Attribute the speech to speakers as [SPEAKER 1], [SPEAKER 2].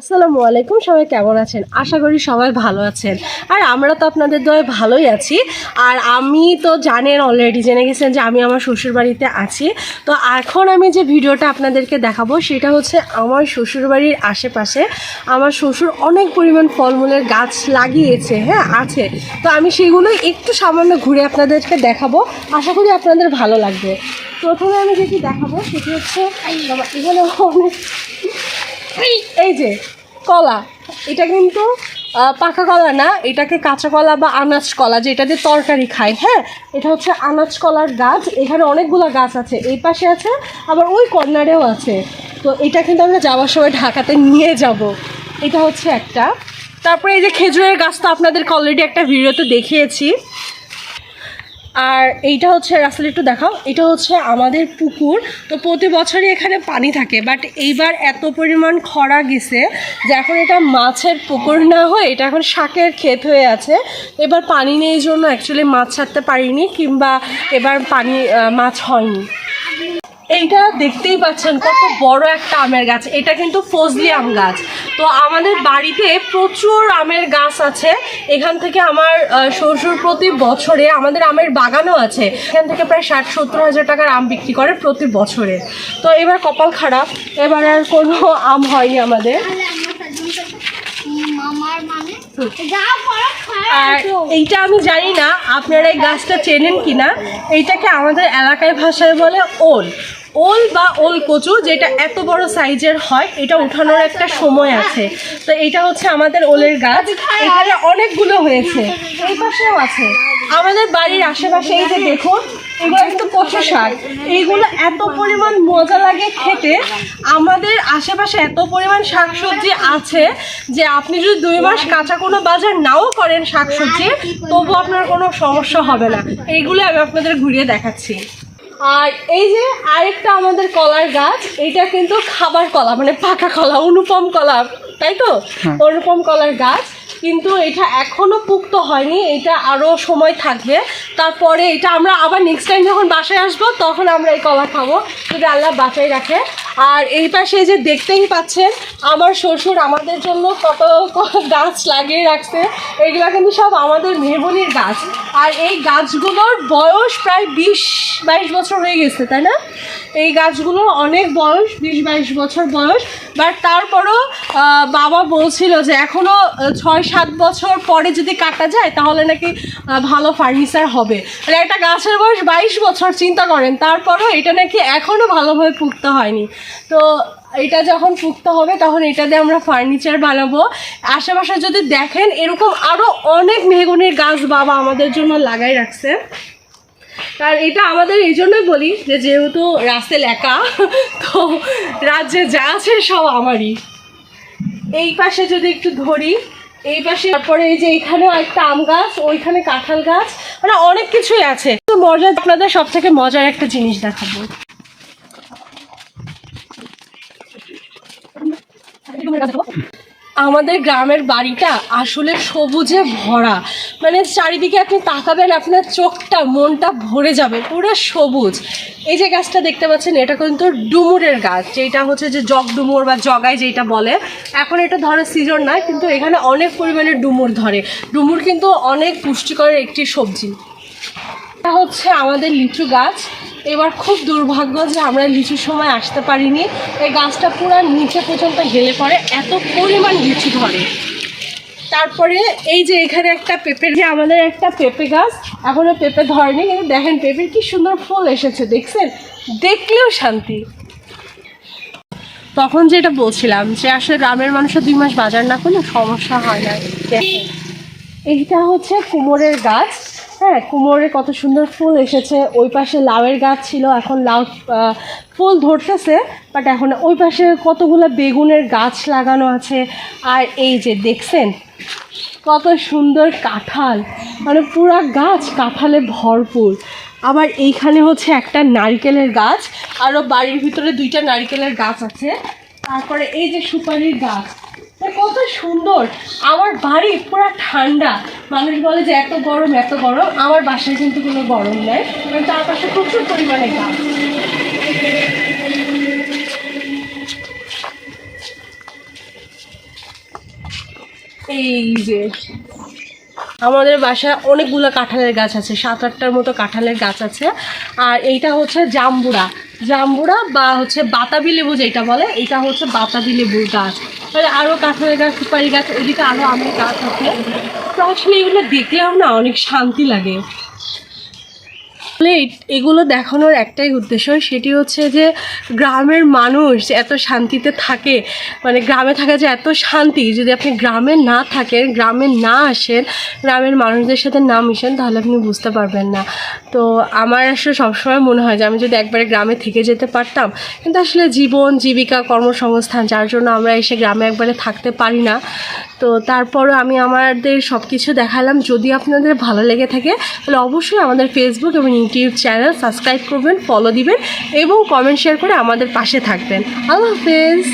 [SPEAKER 1] আসসালামু আলাইকুম, সবাই কেমন আছেন? আশা করি সবাই ভালো আছেন। আর আমরা তো আপনাদের দয়ে ভালোই আছি। আর আমি তো জানেন অলরেডি জেনে গেছেন যে আমি আমার শ্বশুর বাড়িতে আছি। তো এখন আমি যে ভিডিওটা আপনাদেরকে দেখাবো, সেটা হচ্ছে আমার শ্বশুর বাড়ির আশেপাশে আমার শ্বশুর অনেক পরিমাণ ফলমূলের গাছ লাগিয়েছে হ্যাঁ আছে। তো আমি সেগুলো একটু সামান্য ঘুরে আপনাদেরকে দেখাবো। আশা করি আপনাদের ভালো লাগবে। প্রথমে আমি যেটি দেখাবো, সেটি হচ্ছে এখানে অনেক এই যে, কলা। এটা কিন্তু পাকা কলা না, এটাকে কাঁচা কলা বা আনাজ কলা যেটা দিয়ে তরকারি খায় হ্যাঁ? এটা হচ্ছে আনাজ কলার গাছ। এখানে অনেকগুলো গাছ আছে। এই পাশে আছে, আবার ওই কর্নারেও আছে। তো এটা কিন্তু আমরা যাওয়ার সময় ঢাকাতে নিয়ে যাব। এটা হচ্ছে একটা। তারপরে এই যে খেজুরের গাছ তো আপনাদেরকে অলরেডি একটা ভিডিওতে দেখিয়েছি। আর এইটা হচ্ছে রাস্তাটা একটু দেখাও, এটা হচ্ছে আমাদের পুকুর। তো প্রতি বছরই এখানে পানি থাকে বাট এইবার এত পরিমাণ খরা গেছে যে এখন এটা মাছের পুকুর না হয়ে, এটা এখন শাকের ক্ষেত হয়ে আছে। এবার পানি নেই জন্য অ্যাকচুয়ালি মাছ ছাড়তে পারিনি, কিংবা এবার পানি মাছ হয়নি। এইটা দেখতেই পাচ্ছেন কত বড় একটা আমের গাছ। এটা কিন্তু ফজলি আম গাছ। তো আমাদের বাড়িতে প্রচুর আমের গাছ আছে। এখান থেকে আমার শ্বশুর প্রতি বছরে আমাদের আমের বাগানও আছে। এখান থেকে প্রায় ষাট সত্তর হাজার টাকার আম বিক্রি করে প্রতি বছরে। তো এবার কপাল খারাপ। এবার আর কোনো আম হয়নি আমাদের। আর এইটা আমি জানি না, আপনারা এই গাছটা চেনেন কিনা? এইটাকে আমাদের এলাকায় ভাষায় বলে ওল। ওল বা ওল কচু যেটা এত বড় সাইজের হয় এটা উঠানোর একটা সময় আছে। তো এটা হচ্ছে আমাদের ওলের গাছ। এখানে অনেকগুলো হয়েছে। এই পাশেও আছে। আমাদের বাড়ির আশেপাশে এই যে দেখুন এগুলো কিন্তু কচু শাক। এইগুলো এত পরিমাণ মজা লাগে খেতে। আমাদের আশেপাশে এত পরিমাণ শাকসবজি আছে যে আপনি যদি দুই মাস কাঁচা কোনো বাজার নাও করেন শাকসবজি তবু আপনার কোনো সমস্যা হবে না। এইগুলো আমি আপনাদের ঘুরিয়ে দেখাচ্ছি। আর এই যে আরেকটা আমাদের কলার গাছ এটা কিন্তু খাবার কলা মানে পাকা কলা অনুপম কলা তাই তো? অনুপম কলার গাছ কিন্তু এটা এখনও পুক্ত হয়নি এটা আরও সময় থাকবে। তারপরে এটা আমরা আবার নেক্সট টাইম যখন বাসায় আসব তখন আমরা এই কলা খাব। যদি আল্লাহ বাসায় রাখে আর এই পাশে যে দেখতেই পাচ্ছেন, আমার শ্বশুর আমাদের জন্য কত গাছ লাগিয়ে রাখছে। এগুলো কিন্তু সব আমাদের মেহবনির গাছ। আর এই গাছগুলোর বয়স প্রায় বিশ বাইশ বছর হয়ে গেছে, তাই না? এই গাছগুলোর অনেক বয়স, বিশ বাইশ বছর বয়স। বাট তারপরও বাবা বলছিল যে এখনও ছয় সাত বছর পরে যদি কাটা যায়, তাহলে নাকি ভালো ফার্নিচার হবে। মানে একটা গাছের বয়স বাইশ বছর, চিন্তা করেন। তারপরও এটা নাকি এখনও ভালোভাবে পুক্ত হয়নি। তো এটা যখন পুক্ত হবে, তখন এটা দিয়ে আমরা ফার্নিচার বানাবো। আশেপাশে যদি দেখেন, এরকম আরও অনেক মেহগুনির গাছ বাবা আমাদের জন্য লাগাই রাখছে। আর এটা আমাদের এই জন্যই বলি যে, যেহেতু রাসেল একা তো রাজ্যে যা আছে সব আমারই। এই পাশে যদি একটু ধরি, এই পাশে তারপরে এই যে এখানেও একটা আম গাছ, ওইখানে কাঁঠাল গাছ মানে অনেক কিছুই আছে। তো মজা আপনাদের সব থেকে মজার একটা জিনিস দেখাবো। আমাদের গ্রামের বাড়িটা আসলে সবুজে ভরা। মানে চারিদিকে আপনি তাকাবেন, আপনার চোখটা, মনটা ভরে যাবে, পুরো সবুজ। এই যে গাছটা দেখতে পাচ্ছেন, এটা কিন্তু ডুমুরের গাছ, যেটা হচ্ছে যে জগ ডুমুর বা জগায় যেটা বলে। এখন এটা ধরার সিজন নয় কিন্তু এখানে অনেক পরিমাণে ডুমুর ধরে। ডুমুর কিন্তু অনেক পুষ্টিকর একটি সবজি। এটা হচ্ছে আমাদের লিচু গাছ। এবার খুব দুর্ভাগ্য যে আমরা লিচুর সময় আসতে পারিনি। এই গাছটা পুরো নিচে পর্যন্ত হেলে পড়ে, এত পরিমাণ লিচু ধরে। তারপরে এই যে এখানে একটা পেঁপের যে আমাদের একটা পেঁপে গাছ এখনও পেঁপে ধরেনি, কিন্তু দেখেন পেঁপের কি সুন্দর ফুল এসেছে, দেখছেন? দেখলেও শান্তি। তখন যেটা বলছিলাম যে আসলে গ্রামের মানুষের দুই মাস বাজার না করলে সমস্যা হয় না। এইটা হচ্ছে কুমোরের গাছ। হ্যাঁ কুমোরে কত সুন্দর ফুল এসেছে। ওই পাশে লাউয়ের গাছ ছিল, এখন লাউ ফুল ধরতেছে বাট এখন ওই পাশে কতগুলো বেগুনের গাছ লাগানো আছে। আর এই যে দেখছেন, কত সুন্দর কাঁঠাল। মানে পুরা গাছ কাঁঠালে ভরপুর। আবার এইখানে হচ্ছে একটা নারকেলের গাছ আরও বাড়ির ভিতরে দুইটা নারকেলের গাছ আছে। তারপরে এই যে সুপারির গাছ কত সুন্দর। আমার বাড়ি পুরো ঠান্ডা। মানুষ বলে যে, এত গরম এত গরম। আমার বাসায় কিন্তু কোনো গরম নেই। কারণ তার পাশে প্রচুর পরিমাণে গাছ। এই যে, আমাদের বাসায় অনেকগুলো কাঁঠালের গাছ আছে। সাত, আটটার মতো কাঁঠালের গাছ আছে। আর এইটা হচ্ছে জাম্বুরা। জাম্বুরা বা হচ্ছে বাতাবি লেবু যেটা বলে এটা হচ্ছে বাতাবি লেবুর গাছ। তাহলে আরও কাঁঠালের গাছ, সুপারি গাছ, এদিকে আরও আমের গাছ আছে। তো আসলে এগুলো দেখলেও না অনেক শান্তি লাগে। এগুলো দেখানোর একটাই উদ্দেশ্য, সেটি হচ্ছে যে গ্রামের মানুষ এত শান্তিতে থাকে মানে গ্রামে থাকা যে এত শান্তি, যদি আপনি গ্রামে না থাকেন, গ্রামে না আসেন, গ্রামের মানুষদের সাথে না মিশেন, তাহলে আপনি বুঝতে পারবেন না। তো আমার আসলে সবসময় মনে হয় যে আমি যদি একবারে গ্রামে থেকে যেতে পারতাম, কিন্তু আসলে জীবন, জীবিকা, কর্মসংস্থান, যার জন্য আমরা এসে গ্রামে একবারে থাকতে পারি না। তো তারপরও আমি আমাদের সব কিছু দেখালাম। যদি আপনাদের ভালো লেগে থাকে, তাহলে অবশ্যই আমাদের ফেসবুক এবং ইউটিউব চ্যানেল সাবস্ক্রাইব করবেন ফলো দিবেন এবং কমেন্ট শেয়ার করে আমাদের পাশে থাকবেন। আল্লাহ হাফেজ।